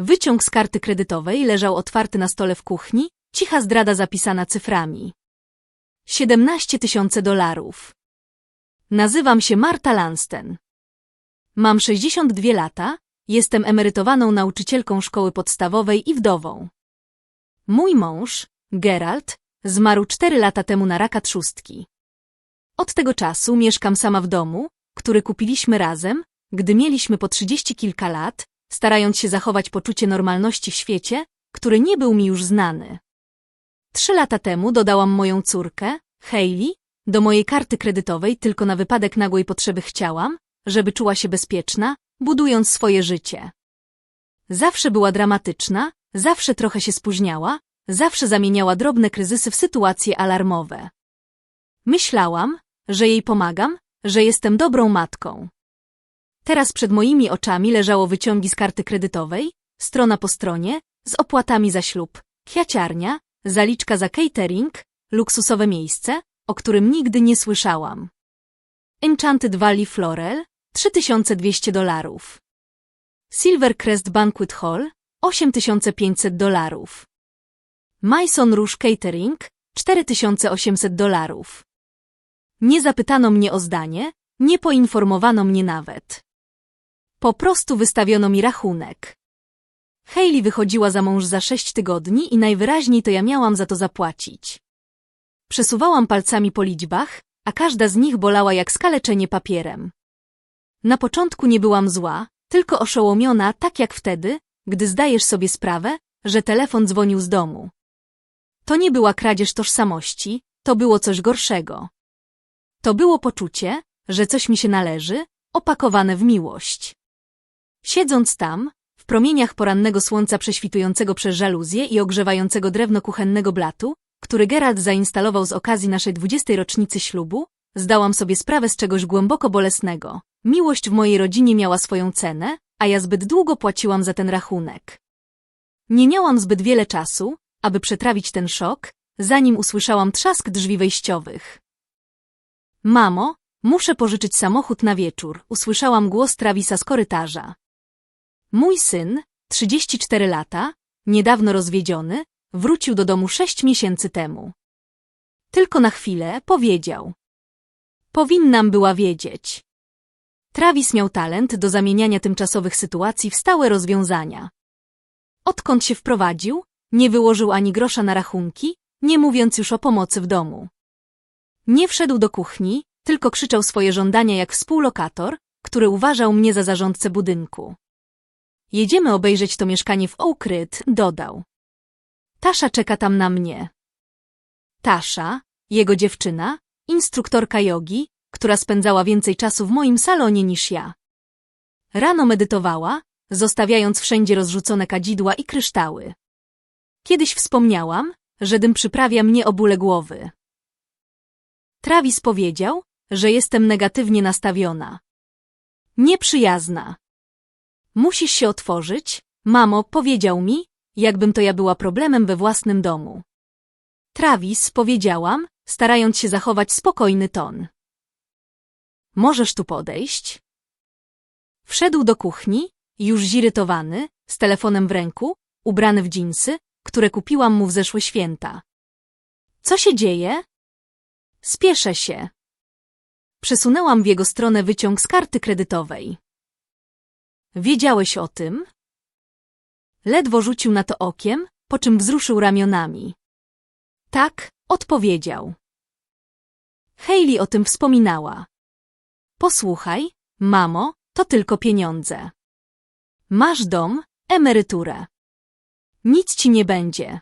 Wyciąg z karty kredytowej leżał otwarty na stole w kuchni, cicha zdrada zapisana cyframi. 17 tysięcy dolarów. Nazywam się Marta Lansten. Mam 62 lata, jestem emerytowaną nauczycielką szkoły podstawowej i wdową. Mój mąż, Gerald, zmarł 4 lata temu na raka trzustki. Od tego czasu mieszkam sama w domu, który kupiliśmy razem, gdy mieliśmy po trzydzieści kilka lat, starając się zachować poczucie normalności w świecie, który nie był mi już znany. Trzy lata temu dodałam moją córkę, Hailey, do mojej karty kredytowej tylko na wypadek nagłej potrzeby chciałam, żeby czuła się bezpieczna, budując swoje życie. Zawsze była dramatyczna, zawsze trochę się spóźniała, zawsze zamieniała drobne kryzysy w sytuacje alarmowe. Myślałam, że jej pomagam, że jestem dobrą matką. Teraz przed moimi oczami leżało wyciągi z karty kredytowej, strona po stronie, z opłatami za ślub, kwiaciarnia, zaliczka za catering, luksusowe miejsce, o którym nigdy nie słyszałam. Enchanted Valley Floral, 3200 dolarów. Silvercrest Banquet Hall, 8500 dolarów. Mason Rouge Catering, 4800 dolarów. Nie zapytano mnie o zdanie, nie poinformowano mnie nawet. Po prostu wystawiono mi rachunek. Hailey wychodziła za mąż za sześć tygodni i najwyraźniej to ja miałam za to zapłacić. Przesuwałam palcami po liczbach, a każda z nich bolała jak skaleczenie papierem. Na początku nie byłam zła, tylko oszołomiona, tak jak wtedy, gdy zdajesz sobie sprawę, że telefon dzwonił z domu. To nie była kradzież tożsamości, to było coś gorszego. To było poczucie, że coś mi się należy, opakowane w miłość. Siedząc tam, w promieniach porannego słońca prześwitującego przez żaluzję i ogrzewającego drewno kuchennego blatu, który Gerald zainstalował z okazji naszej dwudziestej rocznicy ślubu, zdałam sobie sprawę z czegoś głęboko bolesnego. Miłość w mojej rodzinie miała swoją cenę, a ja zbyt długo płaciłam za ten rachunek. Nie miałam zbyt wiele czasu, aby przetrawić ten szok, zanim usłyszałam trzask drzwi wejściowych. Mamo, muszę pożyczyć samochód na wieczór, usłyszałam głos Travisa z korytarza. Mój syn, 34 lata, niedawno rozwiedziony, wrócił do domu sześć miesięcy temu. Tylko na chwilę powiedział. Powinnam była wiedzieć. Travis miał talent do zamieniania tymczasowych sytuacji w stałe rozwiązania. Odkąd się wprowadził, nie wyłożył ani grosza na rachunki, nie mówiąc już o pomocy w domu. Nie wszedł do kuchni, tylko krzyczał swoje żądania jak współlokator, który uważał mnie za zarządcę budynku. Jedziemy obejrzeć to mieszkanie w Oak Ridge, dodał. Tasza czeka tam na mnie. Tasza, jego dziewczyna, instruktorka jogi, która spędzała więcej czasu w moim salonie niż ja. Rano medytowała, zostawiając wszędzie rozrzucone kadzidła i kryształy. Kiedyś wspomniałam, że dym przyprawia mnie o bóle głowy. Travis powiedział, że jestem negatywnie nastawiona. Nieprzyjazna. Musisz się otworzyć, mamo, powiedział mi, jakbym to ja była problemem we własnym domu. Travis, powiedziałam, starając się zachować spokojny ton. Możesz tu podejść? Wszedł do kuchni, już zirytowany, z telefonem w ręku, ubrany w dżinsy, które kupiłam mu w zeszłe święta. Co się dzieje? Spieszę się. Przesunęłam w jego stronę wyciąg z karty kredytowej. Wiedziałeś o tym? Ledwo rzucił na to okiem, po czym wzruszył ramionami. Tak, odpowiedział. Hailey o tym wspominała. Posłuchaj, mamo, to tylko pieniądze. Masz dom, emeryturę. Nic ci nie będzie.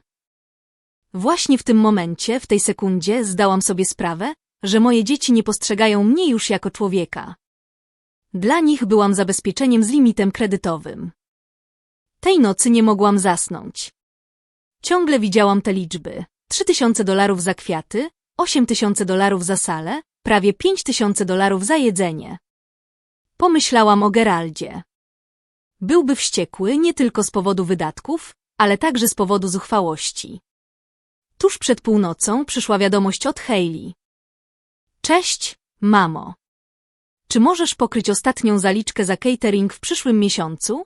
Właśnie w tym momencie, w tej sekundzie, zdałam sobie sprawę, że moje dzieci nie postrzegają mnie już jako człowieka. Dla nich byłam zabezpieczeniem z limitem kredytowym. Tej nocy nie mogłam zasnąć. Ciągle widziałam te liczby. 3000 dolarów za kwiaty, 8000 dolarów za salę, prawie 5000 dolarów za jedzenie. Pomyślałam o Geraldzie. Byłby wściekły nie tylko z powodu wydatków, ale także z powodu zuchwałości. Tuż przed północą przyszła wiadomość od Hailey. Cześć, mamo. Czy możesz pokryć ostatnią zaliczkę za catering w przyszłym miesiącu?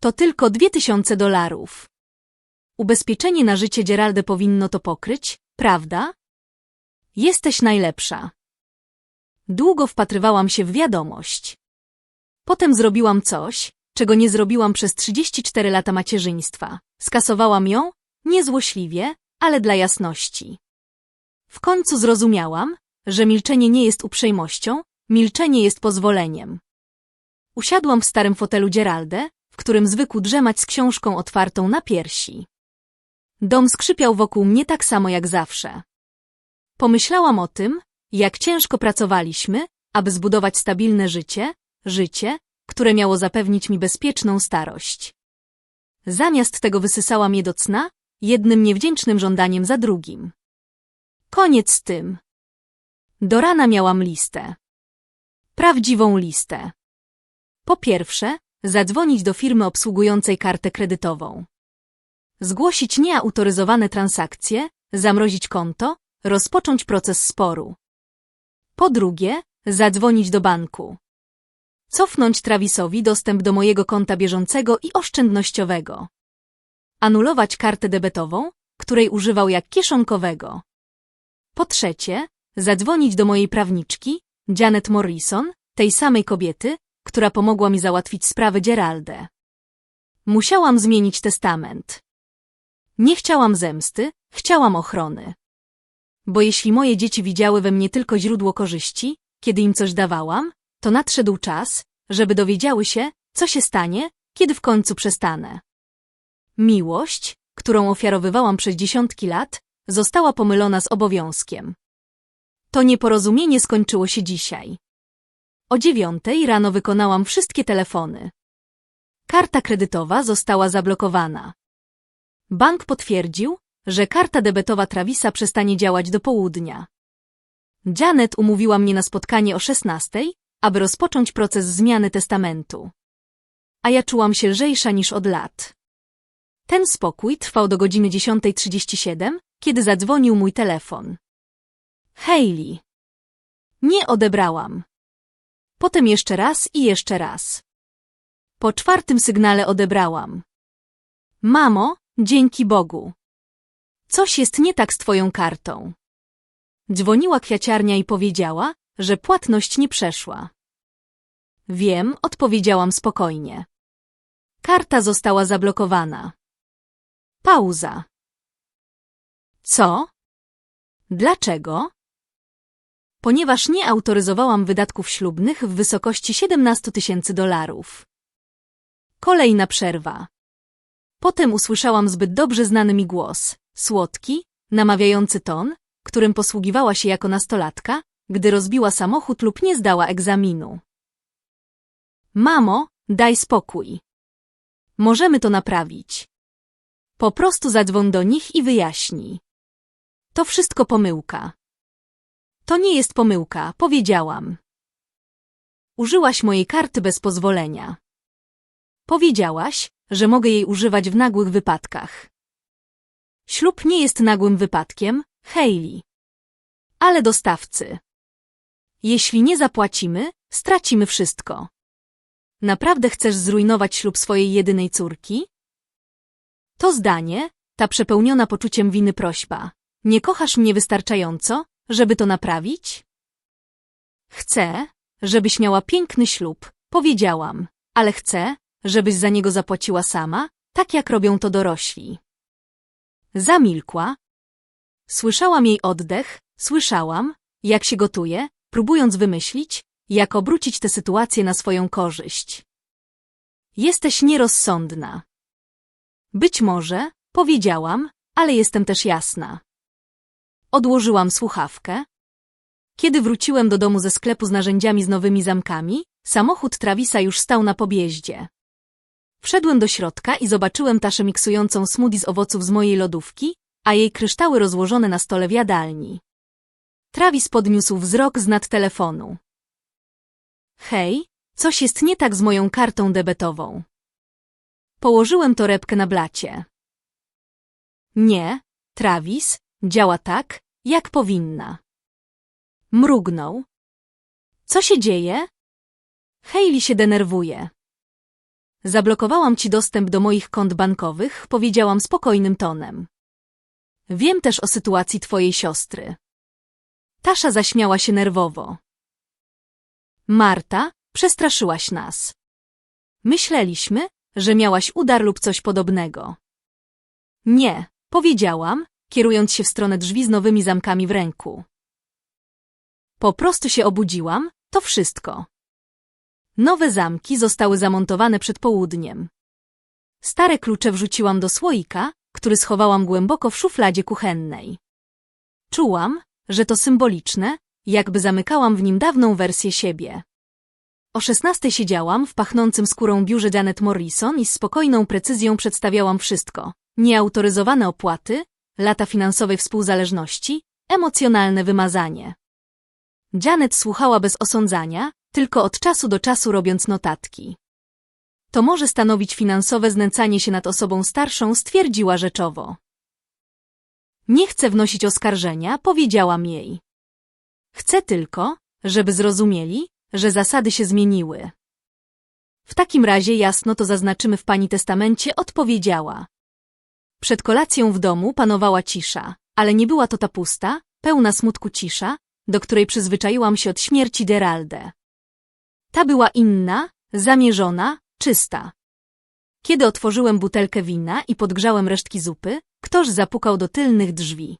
To tylko 2000 dolarów. Ubezpieczenie na życie Geraldę powinno to pokryć, prawda? Jesteś najlepsza. Długo wpatrywałam się w wiadomość. Potem zrobiłam coś, czego nie zrobiłam przez 34 lata macierzyństwa. Skasowałam ją, niezłośliwie, ale dla jasności. W końcu zrozumiałam, że milczenie nie jest uprzejmością, milczenie jest pozwoleniem. Usiadłam w starym fotelu Geraldę, w którym zwykł drzemać z książką otwartą na piersi. Dom skrzypiał wokół mnie tak samo jak zawsze. Pomyślałam o tym, jak ciężko pracowaliśmy, aby zbudować stabilne życie, życie, które miało zapewnić mi bezpieczną starość. Zamiast tego wysysałam je do cna, jednym niewdzięcznym żądaniem za drugim. Koniec z tym. Do rana miałam listę. Prawdziwą listę. Po pierwsze, zadzwonić do firmy obsługującej kartę kredytową. Zgłosić nieautoryzowane transakcje, zamrozić konto, rozpocząć proces sporu. Po drugie, zadzwonić do banku. Cofnąć Travisowi dostęp do mojego konta bieżącego i oszczędnościowego. Anulować kartę debetową, której używał jak kieszonkowego. Po trzecie, zadzwonić do mojej prawniczki, Janet Morrison, tej samej kobiety, która pomogła mi załatwić sprawę Geraldę. Musiałam zmienić testament. Nie chciałam zemsty, chciałam ochrony. Bo jeśli moje dzieci widziały we mnie tylko źródło korzyści, kiedy im coś dawałam, to nadszedł czas, żeby dowiedziały się, co się stanie, kiedy w końcu przestanę. Miłość, którą ofiarowywałam przez dziesiątki lat, została pomylona z obowiązkiem. To nieporozumienie skończyło się dzisiaj. O dziewiątej rano wykonałam wszystkie telefony. Karta kredytowa została zablokowana. Bank potwierdził, że karta debetowa Travisa przestanie działać do południa. Janet umówiła mnie na spotkanie o 16, aby rozpocząć proces zmiany testamentu. A ja czułam się lżejsza niż od lat. Ten spokój trwał do godziny 10.37, kiedy zadzwonił mój telefon. Hayley. Nie odebrałam. Potem jeszcze raz i jeszcze raz. Po czwartym sygnale odebrałam. Mamo, dzięki Bogu. Coś jest nie tak z twoją kartą. Dzwoniła kwiaciarnia i powiedziała, że płatność nie przeszła. Wiem, odpowiedziałam spokojnie. Karta została zablokowana. Pauza. Co? Dlaczego? Ponieważ nie autoryzowałam wydatków ślubnych w wysokości 17 tysięcy dolarów. Kolejna przerwa. Potem usłyszałam zbyt dobrze znany mi głos, słodki, namawiający ton, którym posługiwała się jako nastolatka, gdy rozbiła samochód lub nie zdała egzaminu. Mamo, daj spokój. Możemy to naprawić. Po prostu zadzwoń do nich i wyjaśnij. To wszystko pomyłka. To nie jest pomyłka, powiedziałam. Użyłaś mojej karty bez pozwolenia. Powiedziałaś, że mogę jej używać w nagłych wypadkach. Ślub nie jest nagłym wypadkiem, Hayley. Ale dostawcy. Jeśli nie zapłacimy, stracimy wszystko. Naprawdę chcesz zrujnować ślub swojej jedynej córki? To zdanie, ta przepełniona poczuciem winy prośba. Nie kochasz mnie wystarczająco, żeby to naprawić? Chcę, żebyś miała piękny ślub, powiedziałam, ale chcę, żebyś za niego zapłaciła sama, tak jak robią to dorośli. Zamilkła. Słyszałam jej oddech, słyszałam, jak się gotuje, próbując wymyślić, jak obrócić tę sytuację na swoją korzyść. Jesteś nierozsądna. Być może, powiedziałam, ale jestem też jasna. Odłożyłam słuchawkę. Kiedy wróciłem do domu ze sklepu z narzędziami z nowymi zamkami, samochód Travisa już stał na pobieździe. Wszedłem do środka i zobaczyłem taszę miksującą smoothie z owoców z mojej lodówki, a jej kryształy rozłożone na stole w jadalni. Travis podniósł wzrok z nad telefonu. Hej, coś jest nie tak z moją kartą debetową. Położyłem torebkę na blacie. Nie, Travis, działa tak, jak powinna. Mrugnął. Co się dzieje? Hayley się denerwuje. Zablokowałam ci dostęp do moich kont bankowych, powiedziałam spokojnym tonem. Wiem też o sytuacji twojej siostry. Tasza zaśmiała się nerwowo. Marta, przestraszyłaś nas. Myśleliśmy, że miałaś udar lub coś podobnego. Nie, powiedziałam, kierując się w stronę drzwi z nowymi zamkami w ręku. Po prostu się obudziłam, to wszystko. Nowe zamki zostały zamontowane przed południem. Stare klucze wrzuciłam do słoika, który schowałam głęboko w szufladzie kuchennej. Czułam, że to symboliczne, jakby zamykałam w nim dawną wersję siebie. O szesnastej siedziałam w pachnącym skórą biurze Janet Morrison i z spokojną precyzją przedstawiałam wszystko. Nieautoryzowane opłaty, lata finansowej współzależności, emocjonalne wymazanie. Janet słuchała bez osądzania, tylko od czasu do czasu robiąc notatki. To może stanowić finansowe znęcanie się nad osobą starszą, stwierdziła rzeczowo. Nie chcę wnosić oskarżenia, powiedziałam jej. Chcę tylko, żeby zrozumieli, że zasady się zmieniły. W takim razie jasno to zaznaczymy w pani testamencie, odpowiedziała. Przed kolacją w domu panowała cisza, ale nie była to ta pusta, pełna smutku cisza, do której przyzwyczaiłam się od śmierci Deralde. Ta była inna, zamierzona, czysta. Kiedy otworzyłem butelkę wina i podgrzałem resztki zupy, ktoś zapukał do tylnych drzwi.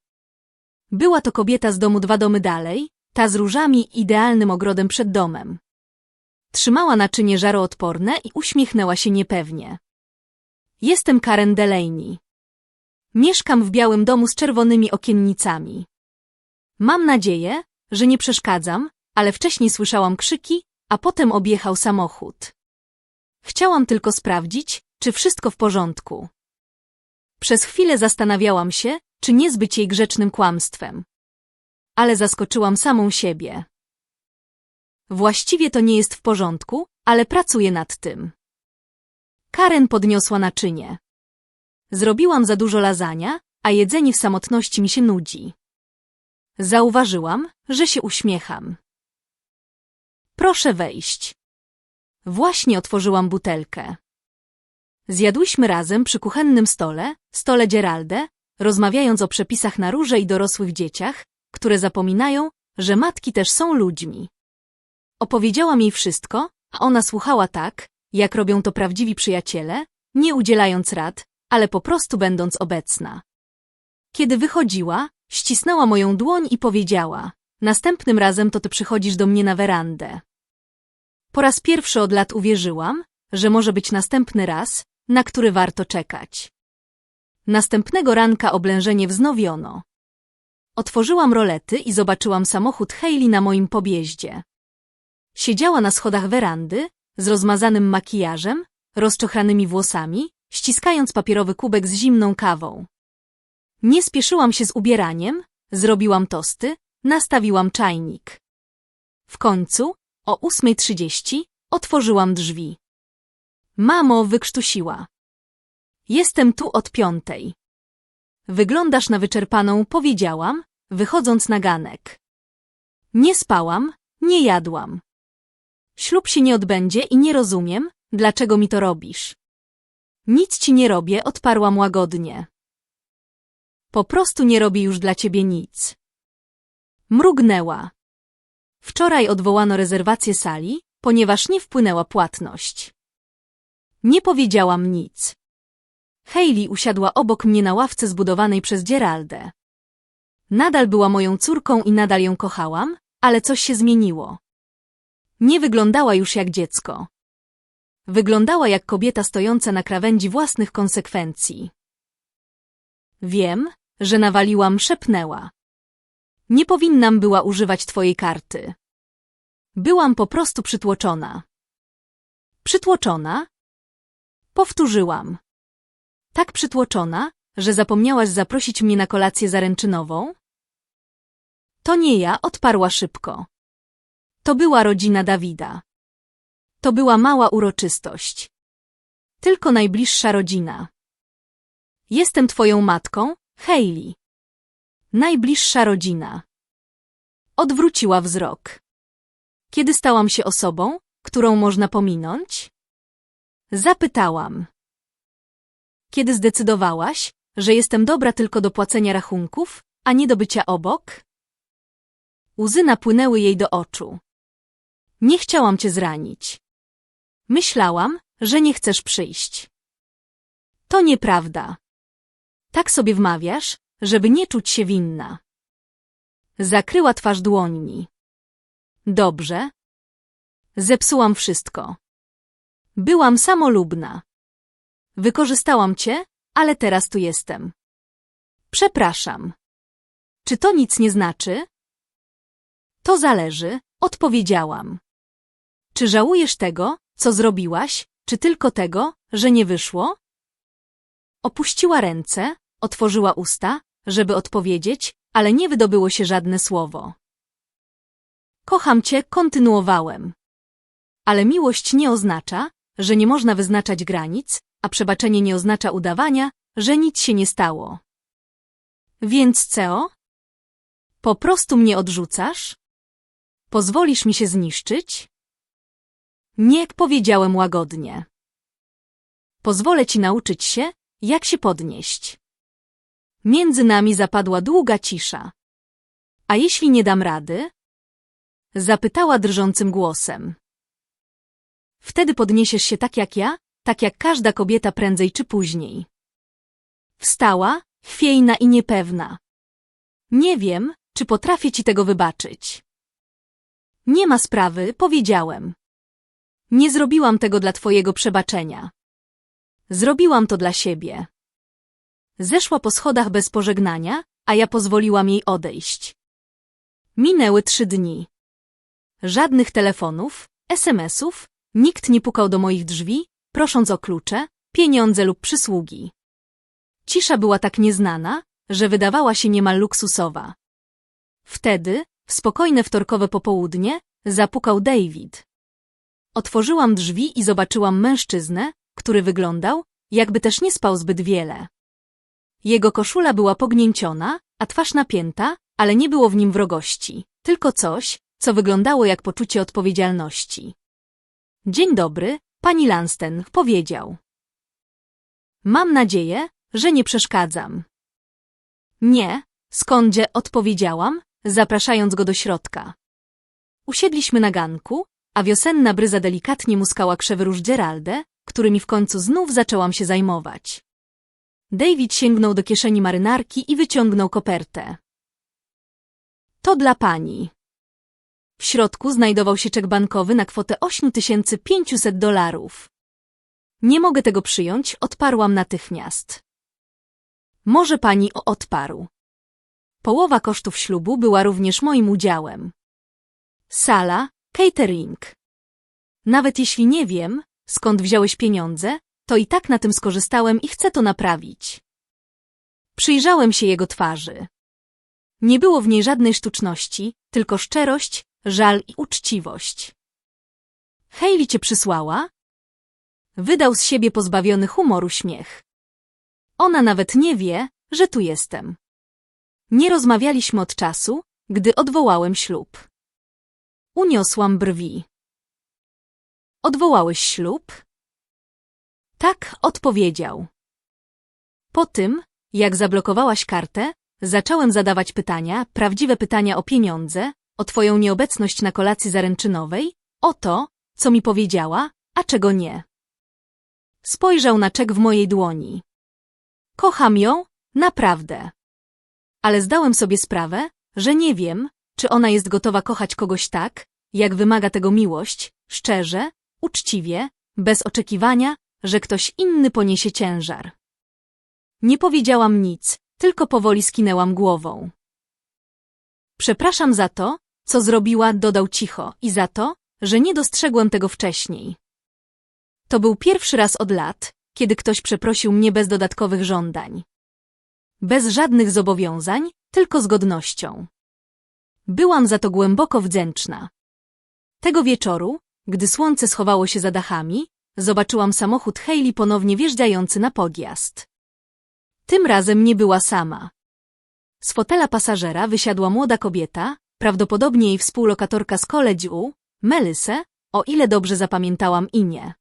Była to kobieta z domu dwa domy dalej, ta z różami i idealnym ogrodem przed domem. Trzymała naczynie żaroodporne i uśmiechnęła się niepewnie. Jestem Karen Delaney. Mieszkam w białym domu z czerwonymi okiennicami. Mam nadzieję, że nie przeszkadzam, ale wcześniej słyszałam krzyki, a potem objechał samochód. Chciałam tylko sprawdzić, czy wszystko w porządku. Przez chwilę zastanawiałam się, czy nie zbyć jej grzecznym kłamstwem. Ale zaskoczyłam samą siebie. Właściwie to nie jest w porządku, ale pracuję nad tym. Karen podniosła naczynie. Zrobiłam za dużo lasagna, a jedzenie w samotności mi się nudzi. Zauważyłam, że się uśmiecham. Proszę wejść. Właśnie otworzyłam butelkę. Zjadłyśmy razem przy kuchennym stole, stole Geralde, rozmawiając o przepisach na róże i dorosłych dzieciach, które zapominają, że matki też są ludźmi. Opowiedziałam jej wszystko, a ona słuchała tak, jak robią to prawdziwi przyjaciele, nie udzielając rad, ale po prostu będąc obecna. Kiedy wychodziła, ścisnęła moją dłoń i powiedziała, następnym razem to ty przychodzisz do mnie na werandę. Po raz pierwszy od lat uwierzyłam, że może być następny raz, na który warto czekać. Następnego ranka oblężenie wznowiono. Otworzyłam rolety i zobaczyłam samochód Hayley na moim pobjeździe. Siedziała na schodach werandy, z rozmazanym makijażem, rozczochranymi włosami, ściskając papierowy kubek z zimną kawą. Nie spieszyłam się z ubieraniem, zrobiłam tosty, nastawiłam czajnik. W końcu, o 8.30, otworzyłam drzwi. Mamo, wykrztusiła. Jestem tu od piątej. Wyglądasz na wyczerpaną, powiedziałam, wychodząc na ganek. Nie spałam, nie jadłam. Ślub się nie odbędzie i nie rozumiem, dlaczego mi to robisz. Nic ci nie robię, odparłam łagodnie. Po prostu nie robię już dla ciebie nic. Mrugnęła. Wczoraj odwołano rezerwację sali, ponieważ nie wpłynęła płatność. Nie powiedziałam nic. Hayley usiadła obok mnie na ławce zbudowanej przez Geraldę. Nadal była moją córką i nadal ją kochałam, ale coś się zmieniło. Nie wyglądała już jak dziecko. Wyglądała jak kobieta stojąca na krawędzi własnych konsekwencji. Wiem, że nawaliłam, szepnęła. Nie powinnam była używać twojej karty. Byłam po prostu przytłoczona. Przytłoczona? Powtórzyłam. Tak przytłoczona, że zapomniałaś zaprosić mnie na kolację zaręczynową? To nie ja, odparła szybko. To była rodzina Dawida. To była mała uroczystość. Tylko najbliższa rodzina. Jestem twoją matką, Hayley. Najbliższa rodzina. Odwróciła wzrok. Kiedy stałam się osobą, którą można pominąć? Zapytałam. Kiedy zdecydowałaś, że jestem dobra tylko do płacenia rachunków, a nie do bycia obok? Łzy napłynęły jej do oczu. Nie chciałam cię zranić. Myślałam, że nie chcesz przyjść. To nieprawda. Tak sobie wmawiasz, żeby nie czuć się winna. Zakryła twarz dłońmi. Dobrze. Zepsułam wszystko. Byłam samolubna. Wykorzystałam cię, ale teraz tu jestem. Przepraszam. Czy to nic nie znaczy? To zależy, odpowiedziałam. Czy żałujesz tego, co zrobiłaś, czy tylko tego, że nie wyszło? Opuściła ręce, otworzyła usta, żeby odpowiedzieć, ale nie wydobyło się żadne słowo. Kocham cię, kontynuowałem. Ale miłość nie oznacza, że nie można wyznaczać granic, a przebaczenie nie oznacza udawania, że nic się nie stało. Więc co? Po prostu mnie odrzucasz? Pozwolisz mi się zniszczyć? Nie, powiedziałem łagodnie. Pozwolę ci nauczyć się, jak się podnieść. Między nami zapadła długa cisza. A jeśli nie dam rady? Zapytała drżącym głosem. Wtedy podniesiesz się tak jak ja, tak jak każda kobieta prędzej czy później. Wstała, chwiejna i niepewna. Nie wiem, czy potrafię ci tego wybaczyć. Nie ma sprawy, powiedziałem. Nie zrobiłam tego dla twojego przebaczenia. Zrobiłam to dla siebie. Zeszła po schodach bez pożegnania, a ja pozwoliłam jej odejść. Minęły trzy dni. Żadnych telefonów, SMS-ów, nikt nie pukał do moich drzwi, prosząc o klucze, pieniądze lub przysługi. Cisza była tak nieznana, że wydawała się niemal luksusowa. Wtedy, w spokojne wtorkowe popołudnie, zapukał David. Otworzyłam drzwi i zobaczyłam mężczyznę, który wyglądał, jakby też nie spał zbyt wiele. Jego koszula była pognięciona, a twarz napięta, ale nie było w nim wrogości, tylko coś, co wyglądało jak poczucie odpowiedzialności. Dzień dobry, pani Lansten, powiedział. Mam nadzieję, że nie przeszkadzam. Nie, skądzie, odpowiedziałam, zapraszając go do środka. Usiedliśmy na ganku, a wiosenna bryza delikatnie muskała krzewy róż Geraldę, którymi w końcu znów zaczęłam się zajmować. David sięgnął do kieszeni marynarki i wyciągnął kopertę. To dla pani. W środku znajdował się czek bankowy na kwotę 8500 dolarów. Nie mogę tego przyjąć, odparłam natychmiast. Może pani o odparu. Połowa kosztów ślubu była również moim udziałem. Sala, catering. Nawet jeśli nie wiem, skąd wziąłeś pieniądze, to i tak na tym skorzystałem i chcę to naprawić. Przyjrzałem się jego twarzy. Nie było w niej żadnej sztuczności, tylko szczerość, żal i uczciwość. Hayley cię przysłała? Wydał z siebie pozbawiony humoru śmiech. Ona nawet nie wie, że tu jestem. Nie rozmawialiśmy od czasu, gdy odwołałem ślub. Uniosłam brwi. Odwołałeś ślub? Tak, odpowiedział. Po tym, jak zablokowałaś kartę, zacząłem zadawać pytania, prawdziwe pytania o pieniądze, o twoją nieobecność na kolacji zaręczynowej, o to, co mi powiedziała, a czego nie. Spojrzał na czek w mojej dłoni. Kocham ją, naprawdę. Ale zdałem sobie sprawę, że nie wiem, czy ona jest gotowa kochać kogoś tak, jak wymaga tego miłość, szczerze, uczciwie, bez oczekiwania, że ktoś inny poniesie ciężar. Nie powiedziałam nic, tylko powoli skinęłam głową. Przepraszam za to, co zrobiła, dodał cicho, i za to, że nie dostrzegłem tego wcześniej. To był pierwszy raz od lat, kiedy ktoś przeprosił mnie bez dodatkowych żądań. Bez żadnych zobowiązań, tylko z godnością. Byłam za to głęboko wdzięczna. Tego wieczoru, gdy słońce schowało się za dachami, zobaczyłam samochód Hayley ponownie wjeżdżający na podjazd. Tym razem nie była sama. Z fotela pasażera wysiadła młoda kobieta, prawdopodobnie jej współlokatorka z College U, Melisse, o ile dobrze zapamiętałam imię.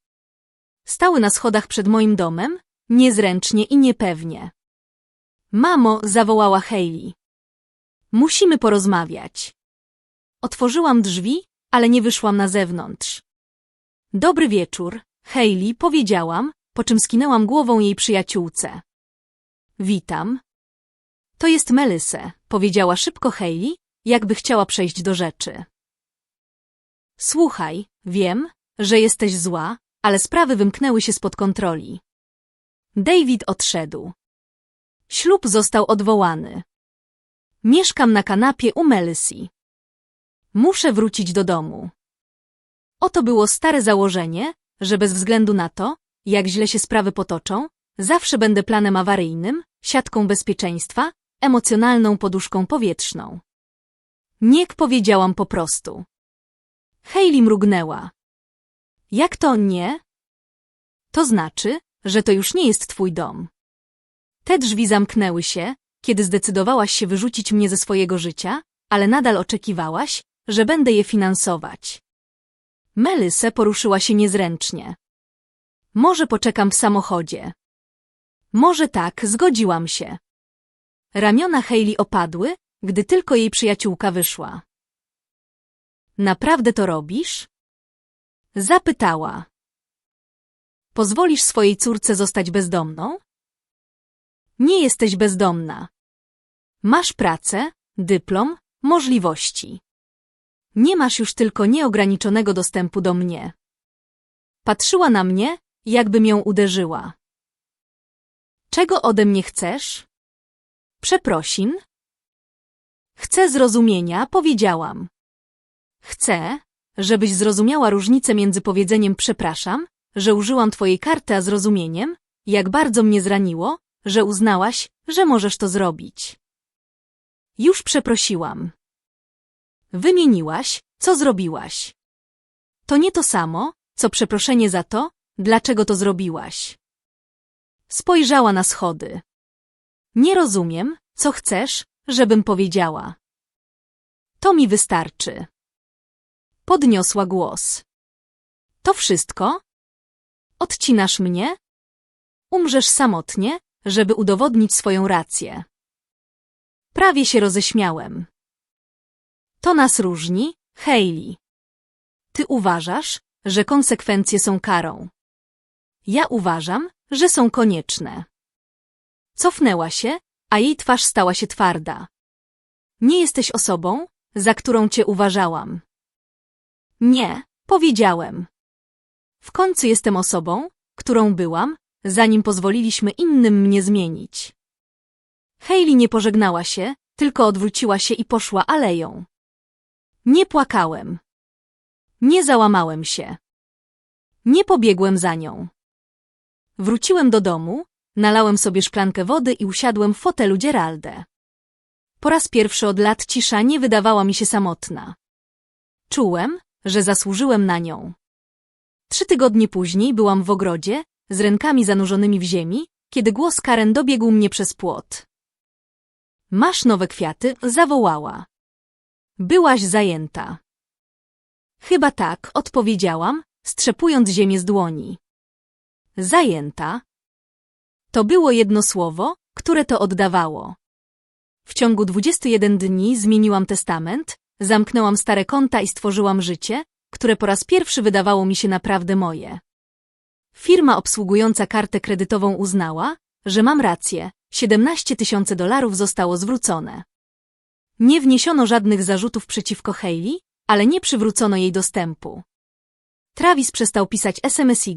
stały na schodach przed moim domem, niezręcznie i niepewnie. Mamo, zawołała Hayley. Musimy porozmawiać. Otworzyłam drzwi, ale nie wyszłam na zewnątrz. Dobry wieczór, Hayley, powiedziałam, po czym skinęłam głową jej przyjaciółce. Witam. To jest Melisse, powiedziała szybko Hayley, jakby chciała przejść do rzeczy. Słuchaj, wiem, że jesteś zła, ale sprawy wymknęły się spod kontroli. David odszedł. Ślub został odwołany. Mieszkam na kanapie u Melissy. Muszę wrócić do domu. Oto było stare założenie, że bez względu na to, jak źle się sprawy potoczą, zawsze będę planem awaryjnym, siatką bezpieczeństwa, emocjonalną poduszką powietrzną. Niech powiedziałam po prostu. Hayley mrugnęła. Jak to nie? To znaczy, że to już nie jest twój dom. Te drzwi zamknęły się, kiedy zdecydowałaś się wyrzucić mnie ze swojego życia, ale nadal oczekiwałaś, że będę je finansować. Melisse poruszyła się niezręcznie. Może poczekam w samochodzie. Może tak, zgodziłam się. Ramiona Hayley opadły, gdy tylko jej przyjaciółka wyszła. Naprawdę to robisz? Zapytała. Pozwolisz swojej córce zostać bezdomną? Nie jesteś bezdomna. Masz pracę, dyplom, możliwości. Nie masz już tylko nieograniczonego dostępu do mnie. Patrzyła na mnie, jakbym ją uderzyła. Czego ode mnie chcesz? Przeprosin? Chcę zrozumienia, powiedziałam. Chcę, żebyś zrozumiała różnicę między powiedzeniem przepraszam, że użyłam twojej karty, a zrozumieniem, jak bardzo mnie zraniło, że uznałaś, że możesz to zrobić. Już przeprosiłam. Wymieniłaś, co zrobiłaś. To nie to samo, co przeproszenie za to, dlaczego to zrobiłaś. Spojrzała na schody. Nie rozumiem, co chcesz, żebym powiedziała. To mi wystarczy. Podniosła głos. To wszystko? Odcinasz mnie? Umrzesz samotnie, żeby udowodnić swoją rację. Prawie się roześmiałem. To nas różni, Hayley. Ty uważasz, że konsekwencje są karą. Ja uważam, że są konieczne. Cofnęła się, a jej twarz stała się twarda. Nie jesteś osobą, za którą cię uważałam. Nie, powiedziałem. W końcu jestem osobą, którą byłam, zanim pozwoliliśmy innym mnie zmienić. Hayley nie pożegnała się, tylko odwróciła się i poszła aleją. Nie płakałem. Nie załamałem się. Nie pobiegłem za nią. Wróciłem do domu, nalałem sobie szklankę wody i usiadłem w fotelu Geraldę. Po raz pierwszy od lat cisza nie wydawała mi się samotna. Czułem, że zasłużyłem na nią. Trzy tygodnie później byłam w ogrodzie, z rękami zanurzonymi w ziemi, kiedy głos Karen dobiegł mnie przez płot. Masz nowe kwiaty? zawołała. Byłaś zajęta. Chyba tak, odpowiedziałam, strzepując ziemię z dłoni. Zajęta. To było jedno słowo, które to oddawało. W ciągu 21 dni zmieniłam testament, zamknęłam stare konta i stworzyłam życie, które po raz pierwszy wydawało mi się naprawdę moje. Firma obsługująca kartę kredytową uznała, że mam rację, 17 tysięcy dolarów zostało zwrócone. Nie wniesiono żadnych zarzutów przeciwko Hayley, ale nie przywrócono jej dostępu. Travis przestał pisać SMSY,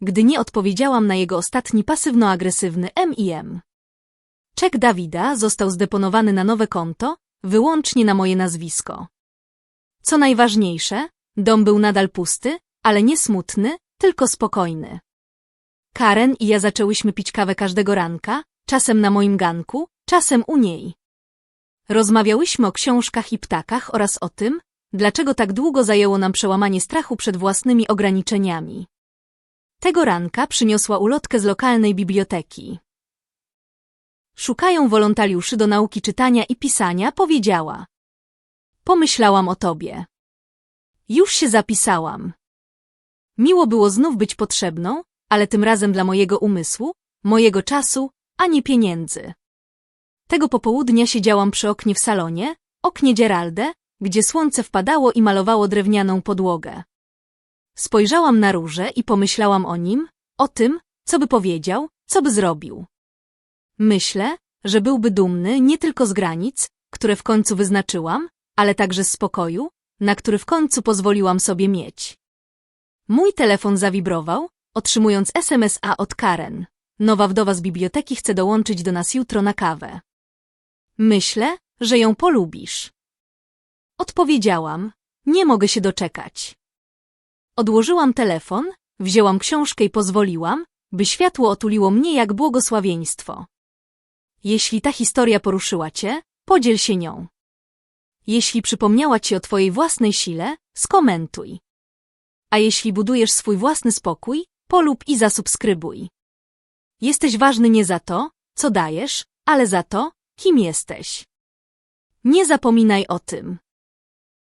gdy nie odpowiedziałam na jego ostatni pasywno-agresywny MIM. Czek Dawida został zdeponowany na nowe konto, wyłącznie na moje nazwisko. Co najważniejsze, dom był nadal pusty, ale nie smutny, tylko spokojny. Karen i ja zaczęłyśmy pić kawę każdego ranka, czasem na moim ganku, czasem u niej. Rozmawiałyśmy o książkach i ptakach oraz o tym, dlaczego tak długo zajęło nam przełamanie strachu przed własnymi ograniczeniami. Tego ranka przyniosła ulotkę z lokalnej biblioteki. Szukają wolontariuszy do nauki czytania i pisania, powiedziała. Pomyślałam o tobie. Już się zapisałam. Miło było znów być potrzebną, ale tym razem dla mojego umysłu, mojego czasu, a nie pieniędzy. Tego popołudnia siedziałam przy oknie w salonie, oknie Geralde, gdzie słońce wpadało i malowało drewnianą podłogę. Spojrzałam na róże i pomyślałam o nim, o tym, co by powiedział, co by zrobił. Myślę, że byłby dumny nie tylko z granic, które w końcu wyznaczyłam, ale także z spokoju, na który w końcu pozwoliłam sobie mieć. Mój telefon zawibrował, otrzymując SMS-a od Karen. Nowa wdowa z biblioteki chce dołączyć do nas jutro na kawę. Myślę, że ją polubisz. Odpowiedziałam, nie mogę się doczekać. Odłożyłam telefon, wzięłam książkę i pozwoliłam, by światło otuliło mnie jak błogosławieństwo. Jeśli ta historia poruszyła cię, podziel się nią. Jeśli przypomniała ci o twojej własnej sile, skomentuj. A jeśli budujesz swój własny spokój, polub i zasubskrybuj. Jesteś ważny nie za to, co dajesz, ale za to, kim jesteś. Nie zapominaj o tym.